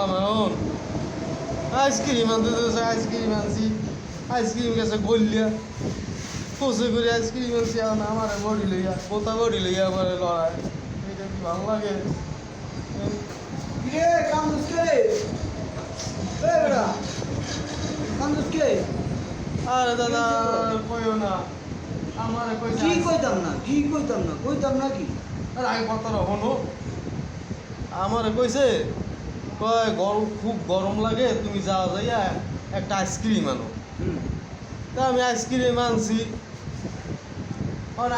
এখন আইসক্রিম আনতে দিয়েছে আইসক্রিম আনছি আইসক্রিম গেছে গলিয়া কষে করে আইসক্রিম আনছি এখন আমার বডি লইয়া বোতা বডি লইয়া আমার লড়াই এটা কি ভালো লাগে কিরে কান্দুস কে রে বেটা কান্দুস কে আরে দাদা কইও না আমার কইছে কি কইতাম না কি কইতাম না কইতাম না কি আরে আগে কথাটা হলো আমার কইছে কয়, গরম, খুব গরম লাগে, তুমি যাও যাইয়া একটা আইসক্রিম আনো। তা আমি আইসক্রিম আনছি।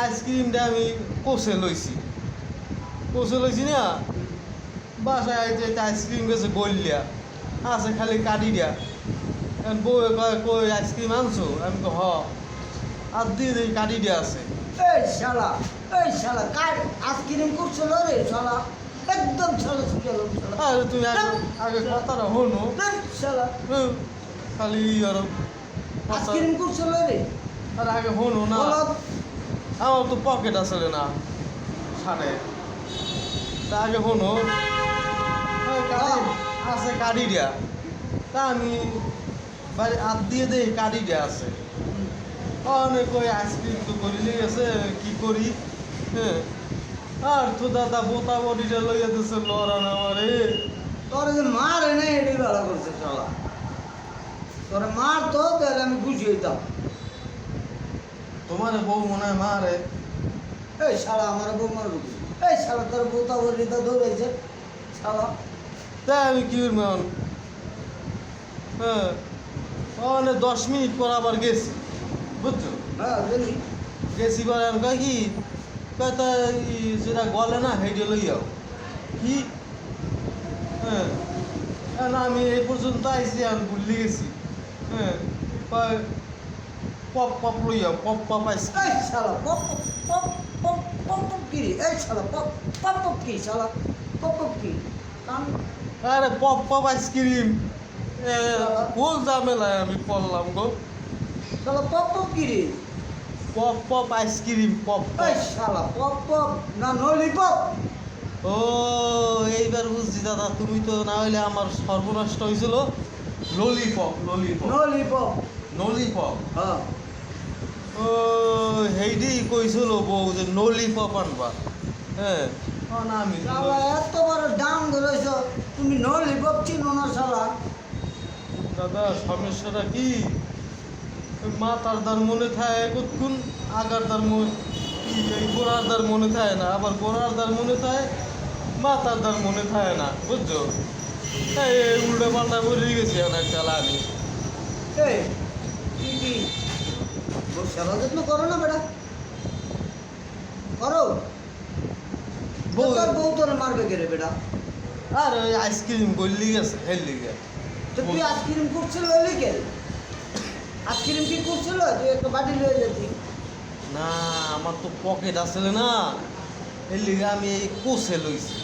আইসক্রিমটা আমি কষে লইছি। কষে লইছি না, বাসায় একটা আইসক্রিম গেছে গলিয়া আছে খালি কাটি দিয়া বউ কয়, কই, আইসক্রিম আনছো? আমি তো হ। আর দিয়ে কাটি দিয়া আছে। এই শালা এই শালা, কার আইসক্রিম করছিল রে শালা? একদম শালা গেল আরে তুমি আগে আগে কথাটা হনো শালা খালি আর আইসক্রিম করছিল রে আর আগে হনো না। আমার তো পকেট আসলে না। সাড়ে তা আগে হনো আছে দিয়া তা আমি বাড়ি হাত দিয়ে দেই দিয়া আছে। অনেক আইসক্রিম তো করিলেই আছে কি করি? হ্যাঁ। আর তো দাদা বোতা বডিটা লইয়া দিছে লড়ান আমারে। তোর যে মার এনে এটাই ভালো করছে শালা। তোর মার তো তাহলে আমি খুশি হইতাম। তোমার বউ মনে হয় মারে। এই শালা আমার বউ মারবে? এই শালা তোর বউ তো আবার রিতা ধরেছে শালা। তাই আমি কি করব হ্যাঁ অনেক দশ মিনিট পর আবার গেছি বুঝছ? হ্যাঁ জানি গেছি পরে আমি কি? তা যেটা গলে না হেঁটে লই যাও কি? হ্যাঁ। এখন আমি এই পর্যন্ত আইসি আমি ভুলে গেছি হ্যাঁ পপ পপ লই যাও পপ পপ আইসি শালা pop pop pop pop pop কি এই শালা পপ পপ পপ কি শালা? পপ পপ কি? আরে পপ পপ আইসক্রিম কোন ঝামেলায় আমি পড়লাম গো? শালা পপ পপ কি রে? পপ পপ আইসক্রিম পপ এই শালা পপ পপ না ললিপপ ও এইবার বুঝছি দাদা তুমি তো না হইলে আমার সর্বনষ্ট হয়েছিল ললিপপ ললিপপ ললিপপ ললিপপ হ্যাঁ। ও হেইডি কইছিল বউ যে ললিপপ আনবা। হ্যাঁ। আমি এত বড় দাম ধরেছ তুমি ললিপপ চিনো না শালা। দাদা সমস্যাটা কি? মাতার দার মনে থাকে কতক্ষণ আগার দার মনে এই গোড়ার দার মনে থাকে না আবার গোড়ার দার মনে থাকে মাতার দার মনে থাকে না বুঝছ? এই উল্টো পাল্টা বলে গেছি অনেক চালা আমি সেবা যত্ন করো না বেটা। করো। বউ তোর বউ তোর মারবে কে রে বেটা? আর ওই আইসক্রিম গল্লি গেছে হেললি গে তো তুই আইসক্রিম করছিল এলি কে আইসক্রিম কি করছিল তুই একটা বাটি লয়ে যেতি? না আমার তো পকেট আসলে না। এর লিগে আমি এই কোষে লইছি।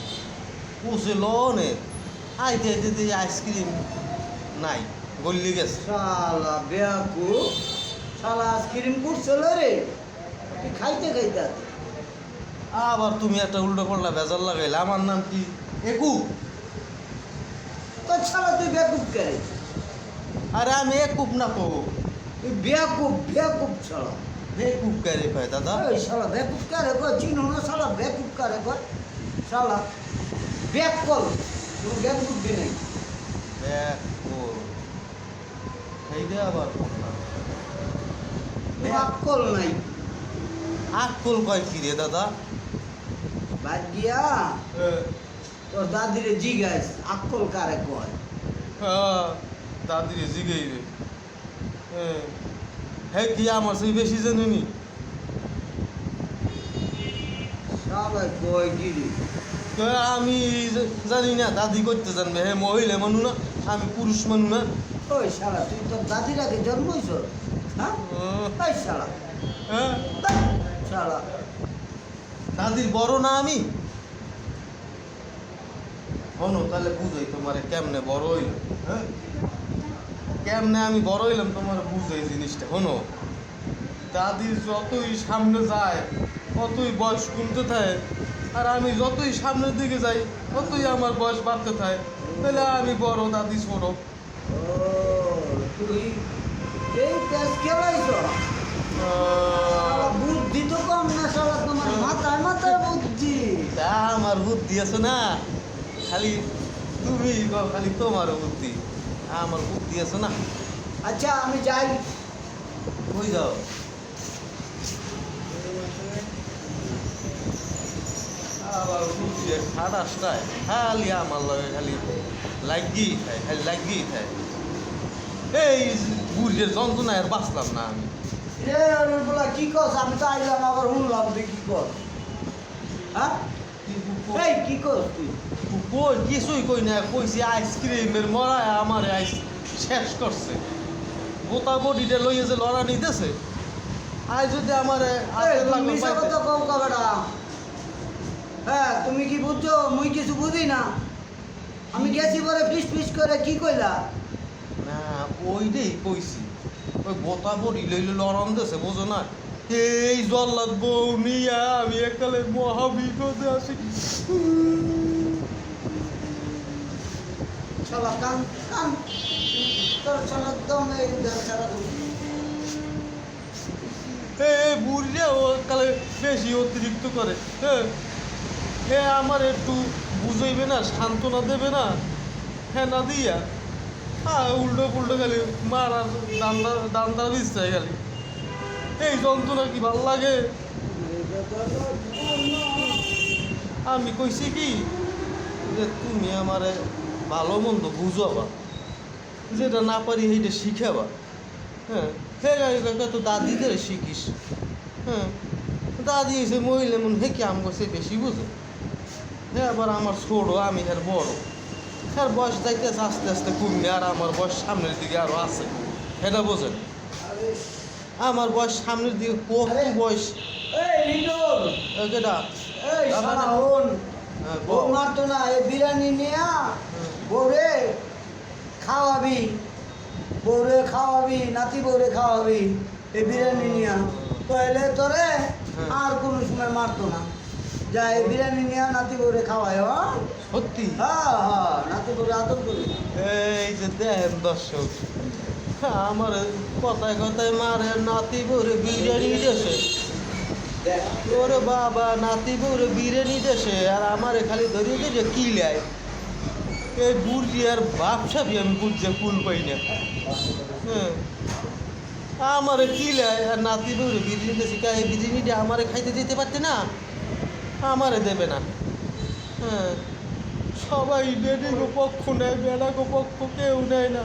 কোষে লনে আইতে আইতে দিয়ে আইসক্রিম নাই গল্লি গেছে। শালা বেয়াকু শালা আইসক্রিম করছিল রে। তুই খাইতে খাইতে আবার তুমি একটা উল্টো পাল্টা বেজাল লাগাইলে আমার নাম কি একু তো শালা তুই বেকুব কে আরে আমি একুপ না তো তুই বেকুব বেকুব শালা। বেকুপ কারে ভাই দাদা। ওই শালা বেকুব কে রে কয় চিনো না শালা? বেকুব কে রে কয়। শালা বেক কল তুই বেকুব দি নাই সেই দে আবার আক্কল নাই। আকুল কয় কি রে দাদা? বাদ গিয়া তোর দাদিরে জিগাইস আক্কল কারে কয়? হ্যাঁ দাদিরে জিগেই রে। হ্যাঁ। হ্যাঁ কি আমার সেই বেশি জানিনি সবাই কয় গিরি আমি জানি না দাদি করতে জানবে। হ্যাঁ মহিলা মানু না আমি পুরুষ মানু না। ওই শালা তুই তোর দাদির আগে জন্মইছ হ্যাঁ? ওই শালা। হ্যাঁ। শালা। দাদির বড় না আমি? হনো তাহলে বুঝাই তোমারে কেমনে বড় হইল হ্যাঁ? কেমনে আমি বড় হইলাম তোমার বুঝাই জিনিসটা হনো দাদির যতই সামনে যায় ততই বয়স কমতে থাকে আর আমি যতই সামনের দিকে যাই ততই আমার বয়স বাড়তে থাকে। তাহলে আমি বড় দাদি ছোট। তুই এই বুদ্ধি তো কম না তোমার মাথায় মাথায় বুদ্ধি। তা আমার বুদ্ধি আছে না? খালি তুমি খালি তোমার বুদ্ধি। আমার বুদ্ধি আছে না? আচ্ছা আমি যাই। কই যাও? আবার খালি আমার লগে খালি লাগিয়েই থাকে খালি লাগিয়েই থাকে এই বুড়ির যন্ত্রণা আর বাঁচলাম না আমি। কি কস আমি তো আইলাম আবার শুনলাম তুই কি কর হ্যাঁ? এই কি তুই? কই কিছুই কই না কইছি আইসক্রিমের মরায় আমার আইস শেষ করছে। গোটা বডিটা লইয়ে যে লড়া নিতেছে আই যদি আমার হ্যাঁ তুমি কি বুঝছ? মুই কিছু বুঝি না। আমি গেছি পরে ফিস ফিস করে কি কইলা? না ওইটাই কইছি। ওই গোটা বডি লইলে লড়ান দিতেছে বোঝো না? এই জল্লাদ বউ নিয়া আমি একালে মহাবিপদে আছি। শালা বুড়িয়া ও কালে বেশি অতিরিক্ত করে। হ্যাঁ হে আমার একটু বুঝাইবে না, সান্ত্বনা দেবে না? হ্যাঁ না দিয়া হ্যাঁ উল্টো পুল্টো খালি মারার দান্দা দান্দা দিচ্ছে খালি। এই যন্ত্রণা কি ভালো লাগে? আমি কইছি কি যে তুমি আমারে ভালো মন্দ বুঝাবা। যেটা না পারি সেইটা শিখাবা। হ্যাঁ হে তো দাদিদের শিখিস। হ্যাঁ দাদি এসে মহিলা মন হে কি আম করছে বেশি বুঝে। হ্যাঁ আবার আমার ছোট আমি আর বড়। হ্যাঁ বয়স যাইতেছে আস্তে আস্তে কমবে আর আমার বয়স সামনের দিকে আরও আছে। এটা বোঝেন? আমার বয়স সামনের দিকে কত বয়স? কেটা হ্যাঁ। মারতো না বিরিয়ানি নিয়া বউরে খাওয়াবি বউরে খাওয়াবি নাতি বউরে খাওয়াবি এই বিরিয়ানি নিয়া তাহলে তোরে হ্যাঁ। আর কোনো সময় মারতো না। যা এই বিরিয়ানি নিয়া নাতি বউরে খাওয়ায় সত্যি? হ্যাঁ হ্যাঁ নাতি বউরে আদর করি। এই যে দেখেন দর্শক আমার কথায় কথায় মারে নাতি বউরে বিরিয়ানি দেশে। ওরে বাবা নাতি বউরে বিরিয়ানি দেশে আর আমারে খালি ধরিয়ে ধরিয়ে কিলায় এই বুড়ি আর বাপ সাবি আমি বুঝছে কুল পাই না। হ্যাঁ। আমারে কিলায় আর নাতি বউরে বিরিয়ানি দেশে কা এই বিরিয়ানিটা আমারে খাইতে দিতে পারতে না? আমারে দেবে না। হ্যাঁ। সবাই বেডিগো পক্ষ নেয় বেড়াগো পক্ষ কেউ নেয় না।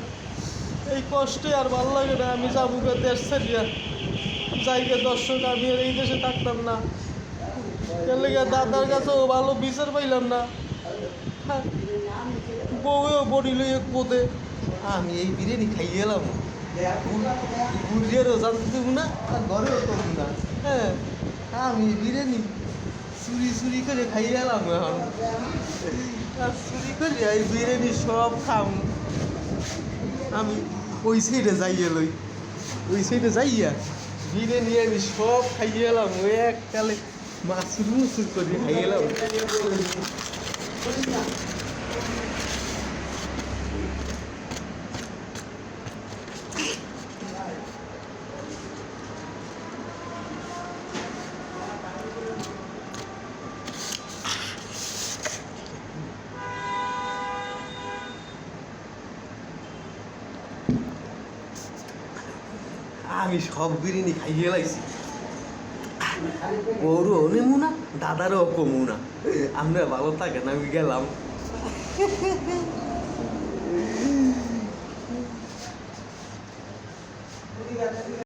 এই কষ্টে আর ভালো লাগে না আমি যাব দেশ ছাড়িয়া। যাইগে দর্শক আমি আর এই দেশে থাকতাম না। কেন দাদার কাছেও ভালো বিচার পাইলাম না। হ্যাঁ, বউয়েও বডি লইয়ে কোদে। আমি এই বিরিয়ানি খাইয়ে এলাম। বুড়িয়ারও জানতে দেব না, আর ঘরেও করব না। হ্যাঁ আমি বিরিয়ানি চুরি চুরি করে খাইয়ে এলাম এখন। আর চুরি করে এই বিরিয়ানি সব খাম। আমি ওই সাইডে যাইয়ে লই। ওই সাইডে যাইয়া বিরিয়ানি আমি সব খাইয়ে এলাম। ওই এককালে মাছুর মুসুর করে খাইয়ে এলাম। আমি সব বিরিয়ানি খাইয়ে লাইছি। ওরও নেমু মুনা দাদারও কমু না আমরা ভালো থাকেন, আমি গেলাম।